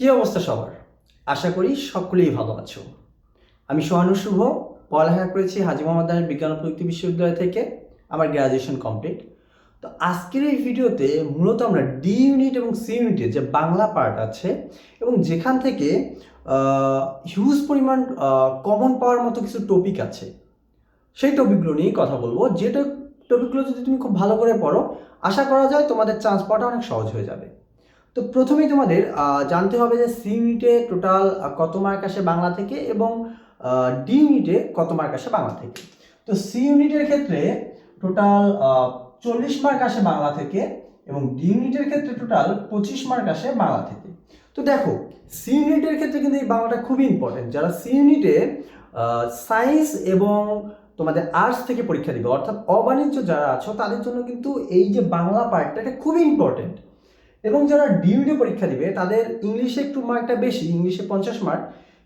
কী অবস্থা সবার? আশা করি সকলেই ভালো আছো। আমি সোহানু শুভ, পড়ালেখা করেছি হাজি মোহাম্মদ বিজ্ঞান প্রযুক্তি বিশ্ববিদ্যালয় থেকে, আমার গ্র্যাজুয়েশন কমপ্লিট তো আজকের এই ভিডিওতে মূলত আমরা ডি ইউনিট এবং সি ইউনিটের যে বাংলা পার্ট আছে এবং যেখান থেকে হিউজ পরিমাণ কমন পাওয়ার মতো কিছু টপিক আছে, সেই টপিকগুলো নিয়েই কথা বলব। যেটা টপিকগুলো যদি তুমি খুব ভালো করে পড়ো, আশা করা যায় তোমাদের চান্স পাওয়াটা অনেক সহজ হয়ে যাবে। তো প্রথমেই তোমাদের জানতে হবে যে সি ইউনিটে টোটাল কত মার্ক আসে বাংলা থেকে এবং ডি ইউনিটে কত মার্ক আসে বাংলা থেকে। তো সি ইউনিটের ক্ষেত্রে টোটাল চল্লিশ মার্ক আসে বাংলা থেকে এবং ডি ইউনিটের ক্ষেত্রে টোটাল পঁচিশ মার্ক আসে বাংলা থেকে। তো দেখো, সি ইউনিটের ক্ষেত্রে কিন্তু এই বাংলাটা খুবই ইম্পর্টেন্ট যারা সি ইউনিটে সায়েন্স এবং তোমাদের আর্টস থেকে পরীক্ষা দিবে, অর্থাৎ অবাণিজ্য যারা আছো, তাদের জন্য কিন্তু এই যে বাংলা পার্টটা এটা খুবই ইম্পর্টেন্ট এবং যারা ডিউনিটে পরীক্ষা দিবে, তাদের ইংলিশে একটু মার্কটা বেশি ইংলিশে পঞ্চাশ মার্ক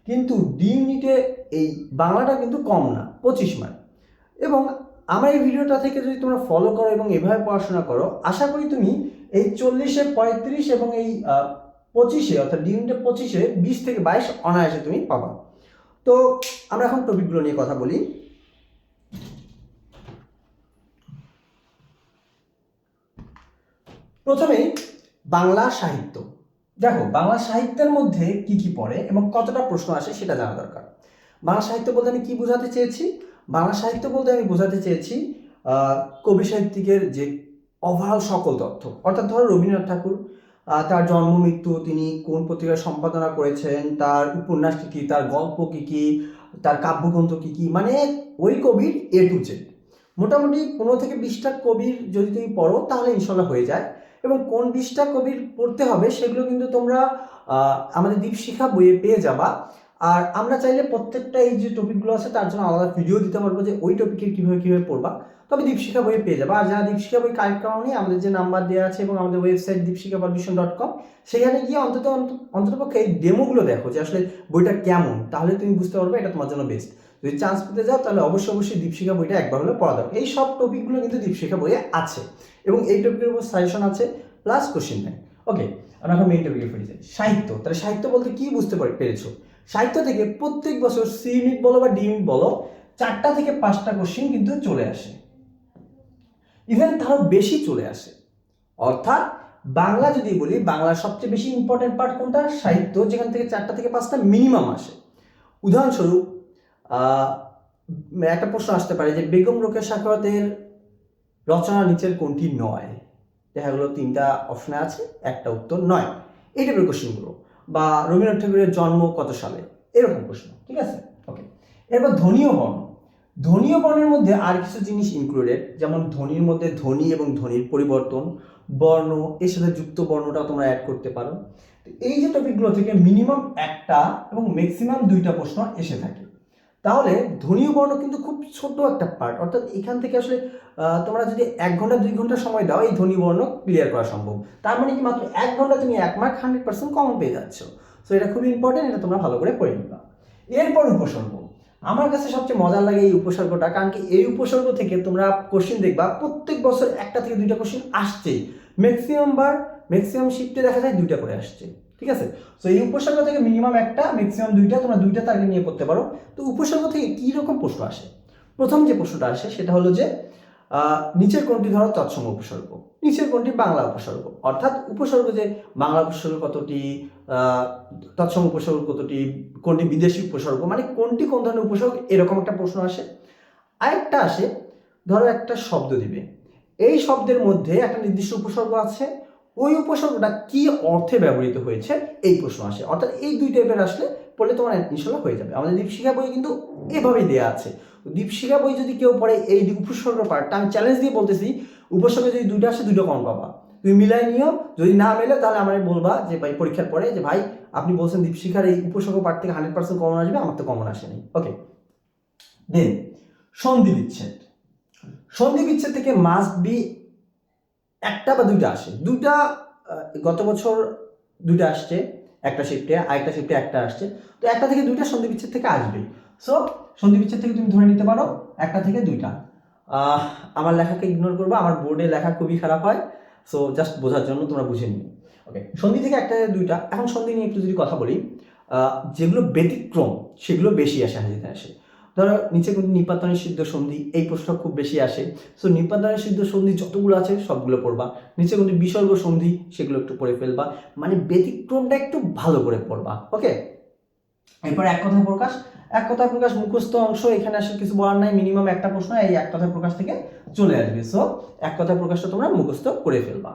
কিন্তু ডিউনিটে এই বাংলাটা কিন্তু কম না, পঁচিশ মার্ক এবং আমার এই ভিডিওটা থেকে যদি তোমরা ফলো করো এবং এভাবে পড়াশোনা করো, আশা করি তুমি এই চল্লিশে পঁয়ত্রিশ এবং এই পঁচিশে, অর্থাৎ ডিউনিটে পঁচিশে বিশ থেকে বাইশ অনায়াসে তুমি পাবা। তো আমরা এখন টপিকগুলো নিয়ে কথা বলি। প্রথমেই বাংলা সাহিত্য। দেখো, বাংলা সাহিত্যের মধ্যে কি কি পড়ে এবং কতটা প্রশ্ন আসে সেটা জানা দরকার। বাংলা সাহিত্য বলতে আমি কি বোঝাতে চেয়েছি? বাংলা সাহিত্য বলতে আমি বোঝাতে চেয়েছি কবি সাহিত্যিকের যে ওভারঅল সকল তথ্য। অর্থাৎ ধরো রবীন্দ্রনাথ ঠাকুর তার জন্ম, মৃত্যু, তিনি কোন পত্রিকায় সম্পাদনা করেছেন, তার উপন্যাস কী কী, তার গল্প কী কী, তার কাব্যগ্রন্থ কী কী মানে ওই কবির এ টু জেড মোটামুটি পনেরো থেকে বিশটা কবির যদি তুমি পড়ো, তাহলে ইনশাল্লাহ হয়ে যায়। এবং কোন বিশটা কবির পড়তে হবে সেগুলো কিন্তু তোমরা আমাদের দীপশিখা বইয়ে পেয়ে যাবা। আর আমরা চাইলে প্রত্যেকটা এই যে টপিকগুলো আছে তার জন্য আলাদা ভিডিও দিতে পারব যে ওই টপিকের কীভাবে কীভাবে পড়বা। তবে দীপশিখা বইয়ে পেয়ে যাবা। আর যারা দীপশিখা বই কালেক্ট করানি, আমাদের যে নাম্বার দেওয়া আছে এবং আমাদের ওয়েবসাইট দীপশিখা পাবলিশন ডট কম সেখানে গিয়ে অন্তত অন্ত- অন্ততপক্ষে এই ডেমোগুলো দেখো যে আসলে বইটা কেমন। তাহলে তুমি বুঝতে পারবে এটা তোমার জন্য বেস্ট যদি চান্স পেতে যাও, তাহলে অবশ্যই অবশ্যই দীপশিখা বইটা একবার হলে পড়া দাও এই সব টপিকগুলো কিন্তু দীপশিখা বইয়ে আছে এবং এই টপিকের উপর সাজেশন আছে প্লাস কোশ্চেন ব্যাংক ওকে আমরা এখন মেইন টপিকে ফিরে যাই। সাহিত্য। তাহলে সাহিত্য বলতে কি বুঝতে পার- পেরেছ? সাহিত্য থেকে প্রত্যেক বছর সি ইউনিট বলো বা ডি ইউনিট বলো, চারটা থেকে পাঁচটা কোশ্চেন কিন্তু চলে আসে। ইভেন তারও বেশি চলে আসে। অর্থাৎ বাংলা যদি বলি, বাংলার সবচেয়ে বেশি ইম্পর্টেন্ট পার্ট কোনটা? সাহিত্য, যেখান থেকে চারটা থেকে পাঁচটা মিনিমাম আসে। উদাহরণস্বরূপ একটা প্রশ্ন আসতে পারে যে বেগম রোকের সাক্ষরতের রচনা নিচের কোনটি নয়? দেখা গেলো তিনটা অপশনে আছে, একটা উত্তর নয়। এই টাইপের কোশ্চেনগুলো বা রবীন্দ্রনাথ ঠাকুরের জন্ম কত সালে? এরকম প্রশ্ন, ঠিক আছে? ওকে এরপর ধনীয় বর্ণ ধ্বনীয় বর্ণের মধ্যে আর কিছু জিনিস ইনক্লুডেড যেমন ধ্বনির মধ্যে ধ্বনি এবং ধ্বনির পরিবর্তন, বর্ণ, এর সাথে যুক্ত বর্ণটাও তোমরা অ্যাড করতে পারো। এই যে টপিকগুলো থেকে মিনিমাম একটা এবং ম্যাক্সিমাম দুইটা প্রশ্ন এসে থাকে। তাহলে ধ্বনীয় বর্ণ কিন্তু খুব ছোট একটা পার্ট অর্থাৎ এখান থেকে আসলে তোমরা যদি এক ঘণ্টা, দুই ঘণ্টা সময় দাও, এই ধ্বনি বর্ণ ক্লিয়ার করা সম্ভব। তার মানে কি, মাত্র এক ঘণ্টা তুমি এক মার্ক হান্ড্রেড পার্সেন্ট কম পেয়ে যাচ্ছ। সো এটা খুবই ইম্পর্টেন্ট এটা তোমরা ভালো করে পড়ে নিবা। এরপর উপসর্গ। আমার কাছে সবচেয়ে মজার লাগে এই উপসর্গটা, কারণ কি, এই উপসর্গ থেকে তোমরা কোশ্চেন দেখবা, প্রত্যেক বছর একটা থেকে দুইটা কোশ্চেন আসছেই। ম্যাক্সিমাম বার ম্যাক্সিমাম শিফটে দেখা যায় দুইটা করে আসছে। ঠিক আছে? তো এই উপসর্গ থেকে মিনিমাম একটা ম্যাক্সিমাম দুইটা, তোমরা দুইটা টার্গেট নিয়ে পড়তে পারো। তো উপসর্গ থেকে কী রকম প্রশ্ন আসে? প্রথম যে প্রশ্নটা আসে, সেটা হলো যে নিচের কোনটি ধরো তৎসম উপসর্গ? নিচের কোনটি বাংলা উপসর্গ? অর্থাৎ উপসর্গ যে বাংলা উপসর্গ কতটি তৎসম উপসর্গ কতটি, কোনটি বিদেশি উপসর্গ মানে কোনটি কোন ধরনের উপসর্গ, এরকম একটা প্রশ্ন আসে। আরেকটা আসে, ধরো একটা শব্দ দিবে। এই শব্দের মধ্যে একটা নির্দিষ্ট উপসর্গ আছে ওই উপসর্গটা কি অর্থে ব্যবহৃত হয়েছে? এই প্রশ্ন আসে। অর্থাৎ এই দুই টাইপের আসলে পড়লে তোমার ইনশাল্লাহ হয়ে যাবে। আমাদের দীপশিখা বই কিন্তু এভাবেই দেওয়া আছে। দীপশিখা বই যদি কেউ পড়ে এই উপসর্গ পার্টটা আমি চ্যালেঞ্জ দিয়ে বলতেছি, উপসর্গে যদি দুইটা আসে দুটো কম পাবা। তুমি মিলাই নিও, যদি না মেলে তাহলে আমার বলবা যে ভাই পরীক্ষার পরে যে ভাই, আপনি বলছেন দীপশিখার এই উপসর্গ পার্ট থেকে হান্ড্রেড পার্সেন্ট কমন আসবে, আমার তো কমন আসেনি। ওকে দেন সন্ধি বিচ্ছেদ। সন্ধি বিচ্ছেদ থেকে মাস্ট বি একটা বা দুইটা আসে। দুইটা গত বছর দুইটা আসছে, একটা শিফটে আরেকটা শিফটে একটা আসছে। তো একটা থেকে দুইটা সন্ধি বিচ্ছেদ থেকে আসবে। সো সন্ধি বিচ্ছেদ থেকে তুমি ধরে নিতে পারো, একটা থেকে দুইটা। আমার লেখাকে ইগনোর করব, আমার বোর্ডে লেখা খুবই খারাপ হয়। সো জাস্ট বোঝার জন্য তোমরা বুঝে নিও। ওকে সন্ধি থেকে একটা দুইটা। এখন সন্ধি নিয়ে একটু যদি কথা বলি যেগুলো ব্যতিক্রম, সেগুলো বেশি আসে হাজিতে আসে। ধরো নিচে কিন্তু নিপাতনের সিদ্ধ সন্ধি, এই প্রশ্ন খুব বেশি আসে। সো নিপাতনের সিদ্ধ সন্ধি যতগুলো আছে, সবগুলো পড়বা। নিচে কিন্তু বিসর্গ সন্ধি, সেগুলো একটু পড়ে ফেলবা। মানে ব্যতিক্রমটা একটু ভালো করে পড়বা ওকে এরপর এক কথা প্রকাশ। এক কথা প্রকাশ, মুখস্থ অংশ, এখানে আসলে কিছু বলার নাই মিনিমাম একটা প্রশ্ন, এই এক কথা প্রকাশ থেকে চলে আসবে। সো এক কথা প্রকাশটা তোমরা মুখস্থ করে ফেলবা।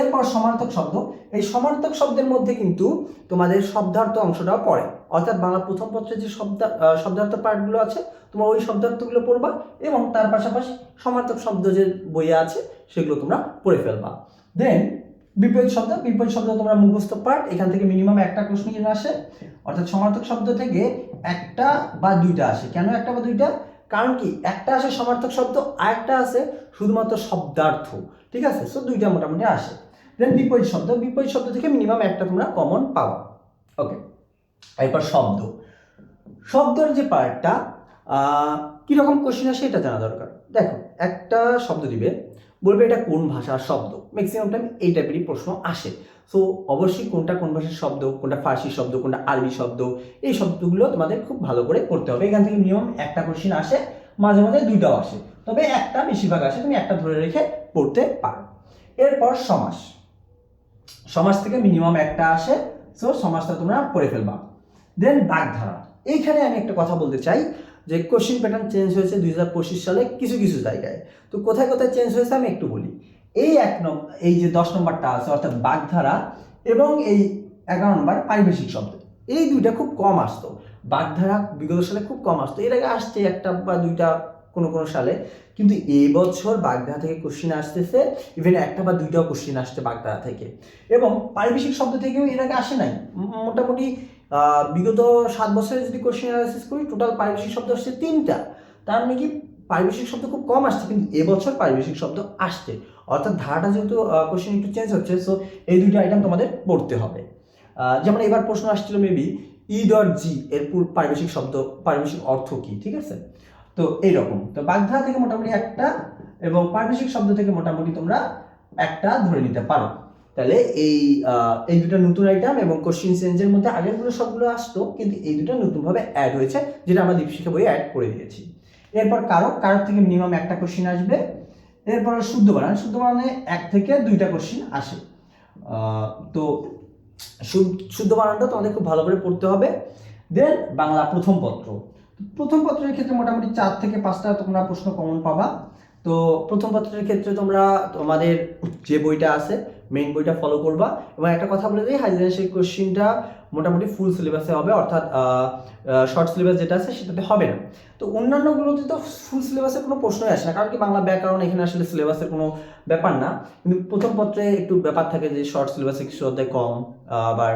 এরপর সমার্থক শব্দ। এই সমার্থক শব্দের মধ্যে কিন্তু তোমাদের শব্দার্থ অংশটাও পড়ে। অর্থাৎ বাংলা প্রথম পত্রের যে শব্দ শব্দার্থ পার্টগুলো আছে, তোমরা ওই শব্দার্থগুলো পড়বা এবং তার পাশাপাশি সমার্থক শব্দ যে বইয়ে আছে, সেগুলো তোমরা পড়ে ফেলবা। দেন বিপরীত শব্দ। বিপরীত শব্দ তোমরা মুখস্থ পার্ট এখান থেকে মিনিমাম একটা কোশ্চেন আসে। অর্থাৎ সমার্থক শব্দ থেকে একটা বা দুইটা আসে। কেন একটা বা দুইটা? কারণ কি? একটা আসে সমার্থক শব্দ আর একটা আছে শুধুমাত্র শব্দার্থ। ঠিক আছে? সো দুইটা মোটামুটি আসে। দেন বিপরীত শব্দ বিপরীত শব্দ থেকে মিনিমাম একটা তোমরা কমন পাবা। ওকে এরপর শব্দ। শব্দের যে পার্টটা কীরকম কোশ্চেন আসে এটা জানা দরকার। দেখো, একটা শব্দ দিবে, বলবে এটা কোন ভাষার শব্দ? ম্যাক্সিমাম টাইম এই টাইপেরই প্রশ্ন আসে। সো অবশ্যই কোনটা কোন ভাষার শব্দ, কোনটা ফার্সি শব্দ, কোনটা আরবি শব্দ, এই শব্দগুলো তোমাদের খুব ভালো করে পড়তে হবে। এখান থেকে মিনিমাম একটা কোশ্চেন আসে, মাঝে মাঝে দুইটাও আসে। তবে একটা বেশিরভাগ আসে, তুমি একটা ধরে রেখে পড়তে পারো। এরপর সমাস। সমাজ থেকে মিনিমাম একটা আসে সো সমাজটা তোমরা পড়ে ফেলবা। দেন বাগধারা। এইখানে আমি একটা কথা বলতে চাই, যে কোশ্চিন প্যাটার্ন চেঞ্জ হয়েছে দুই হাজার পঁচিশ সালে কিছু কিছু জায়গায়। তো কোথায় কোথায় চেঞ্জ হয়েছে আমি একটু বলি। এই এক নম্বর এই যে দশ নম্বরটা আছে, অর্থাৎ বাগধারা এবং এই এগারো নম্বর পারিবেশিক শব্দ। এই দুইটা খুব কম আসতো। বাগধারা বিগত সালে খুব কম আসতো। এর আগে আসছে একটা বা দুইটা কোনো কোনো সালে। কিন্তু এবছর বছর বাগধারা থেকে কোশ্চিন আসতেছে ইভেন একটা বা দুইটাও কোশ্চিন আসছে বাগধারা থেকে। এবং পারিবেশিক শব্দ থেকেও এর আগে আসে নাই। মোটামুটি বিগত সাত বছরে যদি কোশ্চিন অ্যানালাইসিস করি টোটাল পারিবেশিক শব্দ আসছে তিনটা। তার মানে কি পারিবেশিক শব্দ খুব কম আসছে, কিন্তু এবছর পারিবেশিক শব্দ আসছে। অর্থাৎ ধারাটা যেহেতু কোশ্চেন একটু চেঞ্জ হচ্ছে সো এই দুইটা আইটেম তোমাদের পড়তে হবে। যেমন এবার প্রশ্ন আসছিল মেবি ই ডট জি এর পুর- পারিবেশিক শব্দ পারিবেশিক অর্থ কি, ঠিক আছে? তো এইরকম। তো বাগধারা থেকে মোটামুটি একটা এবং পারিবেশিক শব্দ থেকে মোটামুটি তোমরা একটা ধরে নিতে পারো। তাহলে এই এই দুটো নতুন আইটেম এবং কোশ্চিন চেঞ্জের মধ্যে আগেরগুলো সবগুলো আসতো, কিন্তু এই দুটো নতুনভাবে অ্যাড হয়েছে, যেটা আমরা দীপশিখা বইয়ে অ্যাড করে দিয়েছি। এরপর কারক কারক থেকে মিনিমাম একটা কোশ্চিন আসবে। এরপর শুদ্ধ বানান শুদ্ধ বানানে এক থেকে দুইটা কোশ্চিন আসে। তো শুদ্ধ বানানটা তোমাদের খুব ভালো করে পড়তে হবে। দেন বাংলা প্রথম পত্র। প্রথম পত্রের ক্ষেত্রে মোটামুটি চার থেকে পাঁচটা তোমরা প্রশ্ন কমন পাবা। তো প্রথম পত্রের ক্ষেত্রে তোমরা তোমাদের যে বইটা আছে মেইন বইটা ফলো করবা। এবং একটা কথা বলে দিই সেই কোশ্চিনটা মোটামুটি ফুল সিলেবাসে হবে, অর্থাৎ শর্ট সিলেবাস যেটা আছে সেটাতে হবে না। তো অন্যান্যগুলোতে তো ফুল সিলেবাসের কোনো প্রশ্নই আসে না, কারণ কি বাংলা ব্যাকরণ এখানে আসলে সিলেবাসের কোনো ব্যাপার না। কিন্তু প্রথম পত্রে একটু ব্যাপার থাকে যে শর্ট সিলেবাসে কিছু অধ্যায় কম, আবার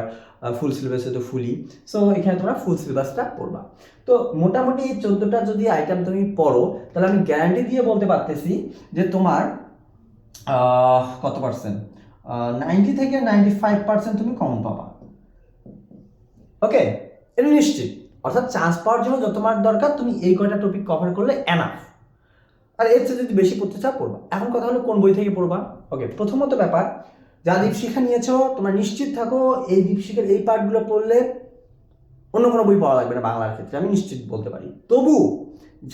ফুল সিলেবাসে তো ফুলই। সো এখানে তোমরা ফুল সিলেবাসটা পড়বা। তো মোটামুটি এই চোদ্দোটা যদি আইটেম তুমি পড়ো, তাহলে আমি গ্যারান্টি দিয়ে বলতে পারতেছি যে তোমার কত পার্সেন্ট নাইনটি থেকে নাইনটি ফাইভ পার্সেন্ট তুমি কমন পাবা। ওকে এটা নিশ্চিত। অর্থাৎ চান্স পাওয়ার জন্য যত মার্ক দরকার, তুমি এই কয়টা টপিক কভার করলে এনাফ আর এর চেয়ে যদি বেশি পড়তে চাও, পড়বা। এখন কথা হলো কোন বই থেকে পড়বা? ওকে প্রথমত ব্যাপার, যা দীপশিখা নিয়েছো, তোমরা নিশ্চিত থাকো, এই দীপশিখার এই পার্টগুলো পড়লে অন্য কোনো বই পাওয়া লাগবে না বাংলার ক্ষেত্রে, আমি নিশ্চিত বলতে পারি। তবু,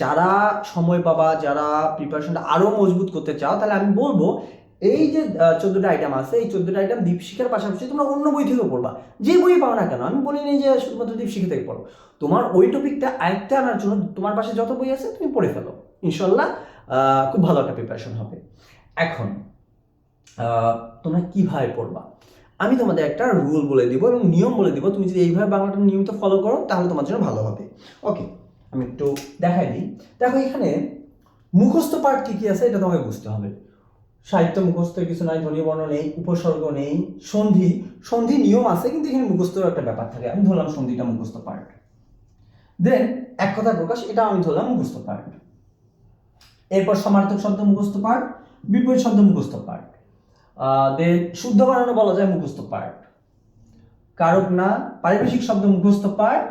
যারা সময় পাবা, যারা প্রিপারেশনটা আরও মজবুত করতে চাও, তাহলে আমি বলব এই যে চোদ্দোটা আইটেম আছে, এই চোদ্দোটা আইটেম দীপশিখার পাশাপাশি তোমরা অন্য বই থেকেও পড়বা। যে বই পাও না কেন, আমি বলিনি যে শুধুমাত্র দীপশিখা থেকে পড়ো। তোমার ওই টপিকটা আয়ত্তে আনার জন্য তোমার পাশে যত বই আছে, তুমি পড়ে ফেলো। ইনশাল্লাহ খুব ভালো একটা প্রিপারেশন হবে। এখন তোমরা কীভাবে পড়বা? আমি তোমাদের একটা রুল বলে দিব এবং নিয়ম বলে দিব। তুমি যদি এইভাবে বাংলাটা নিয়মিত ফলো করো, তাহলে তোমার জন্য ভালো হবে। ওকে আমি একটু দেখাই দিই। দেখো এখানে মুখস্থ পাঠ কী কী আছে, এটা তোমাকে বুঝতে হবে। সাহিত্য মুখস্থ কিছু নাই ধ্বনি বর্ণ নেই, উপসর্গ নেই, সন্ধি সন্ধি নিয়ম আছে, কিন্তু এখানে মুখস্থর একটা ব্যাপার থাকে। আমি ধরলাম সন্ধিটা মুখস্থ পার্ট দেন এক কথা প্রকাশ, এটা আমি ধরলাম মুখস্থ পার্ট এরপর সমার্থক শব্দ মুখস্থ পার্ট বিপরীত শব্দ মুখস্থ পার্ট দেন শুদ্ধ বানানো বলা যায় মুখস্থ পার্ট কারক না পারিবেশিক শব্দ মুখস্থ পার্ট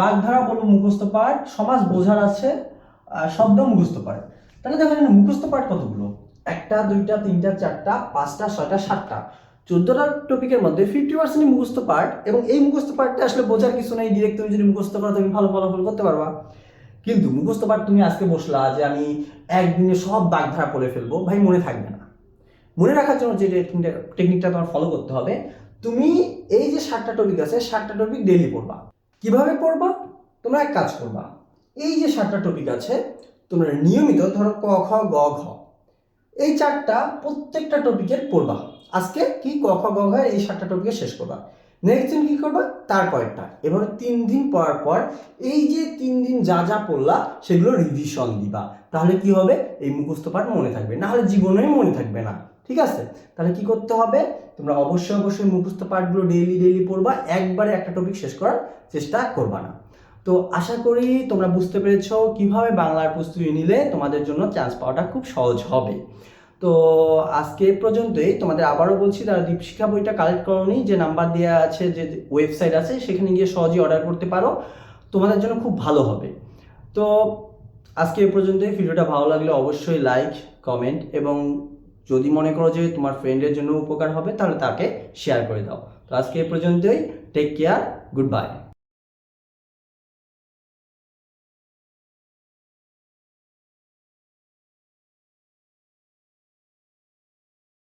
বাগধারা বলব মুখস্থ পার্ট সমাজ বোঝার আছে শব্দ মুখস্থ পার্ট তাহলে দেখো এখানে মুখস্থ পার্ট কতগুলো? একটা, দুইটা, তিনটা, চারটা, পাঁচটা, ছয়টা, সাতটা। চোদ্দটা টপিকের মধ্যে ফিফটি পার্সেন্ট মুখস্থ পার্ট এবং এই মুখস্থ পার্টটা আসলে বোঝার কিছু নেই। ডিরেক্ট তুমি যদি মুখস্থ করো, তুমি ভালো ফলাফল করতে পারবা। কিন্তু মুখস্থ পার্ট তুমি আজকে বসলা যে আমি একদিনে সব বাগধারা পড়ে ফেলব। ভাই, মনে থাকবে না। মনে রাখার জন্য যে টেকনিকটা তোমার ফলো করতে হবে। তুমি এই যে সাতটা টপিক আছে, সাতটা টপিক ডেইলি পড়বা। কীভাবে পড়বা? তোমরা এক কাজ করবা। এই যে সাতটা টপিক আছে, তোমরা নিয়মিত ধরো ক, খ, গ, ঘ এই চারটা প্রত্যেকটা টপিকের পড়বা। আজকে কি ক, খ, গ এই সাতটা টপিকে শেষ করবা। নেক্সট দিন কি করবা? তার তারপরেরটা এবার তিন দিন পর পর এই যে তিন দিন যা যা পড়লা, সেগুলো রিভিশন দিবা। তাহলে কি হবে? এই মুখস্থ পাঠ মনে থাকবে। না হলে জীবনেই মনে থাকবে না। ঠিক আছে? তাহলে কি করতে হবে? তোমরা অবশ্যই অবশ্যই মুখস্থ পাঠগুলো ডেইলি ডেইলি পড়বা। একবারে একটা টপিক শেষ করার চেষ্টা করবা না। তো আশা করি তোমরা বুঝতে পেরেছ কীভাবে বাংলার প্রস্তুতি নিলে তোমাদের জন্য চান্স পাওয়াটা খুব সহজ হবে। তো আজকে পর্যন্তই। তোমাদের আবারও বলছি তারা দীপশিক্ষা বইটা কালেক্ট করনি, যে নাম্বার দেওয়া আছে, যে ওয়েবসাইট আছে, সেখানে গিয়ে সহজেই অর্ডার করতে পারো। তোমাদের জন্য খুব ভালো হবে। তো আজকে এ পর্যন্তই। ভিডিওটা ভালো লাগলে অবশ্যই লাইক কমেন্ট এবং যদি মনে করো যে তোমার ফ্রেন্ডের জন্য উপকার হবে, তাহলে তাকে শেয়ার করে দাও। তো আজকে এ পর্যন্তই। Take care good bye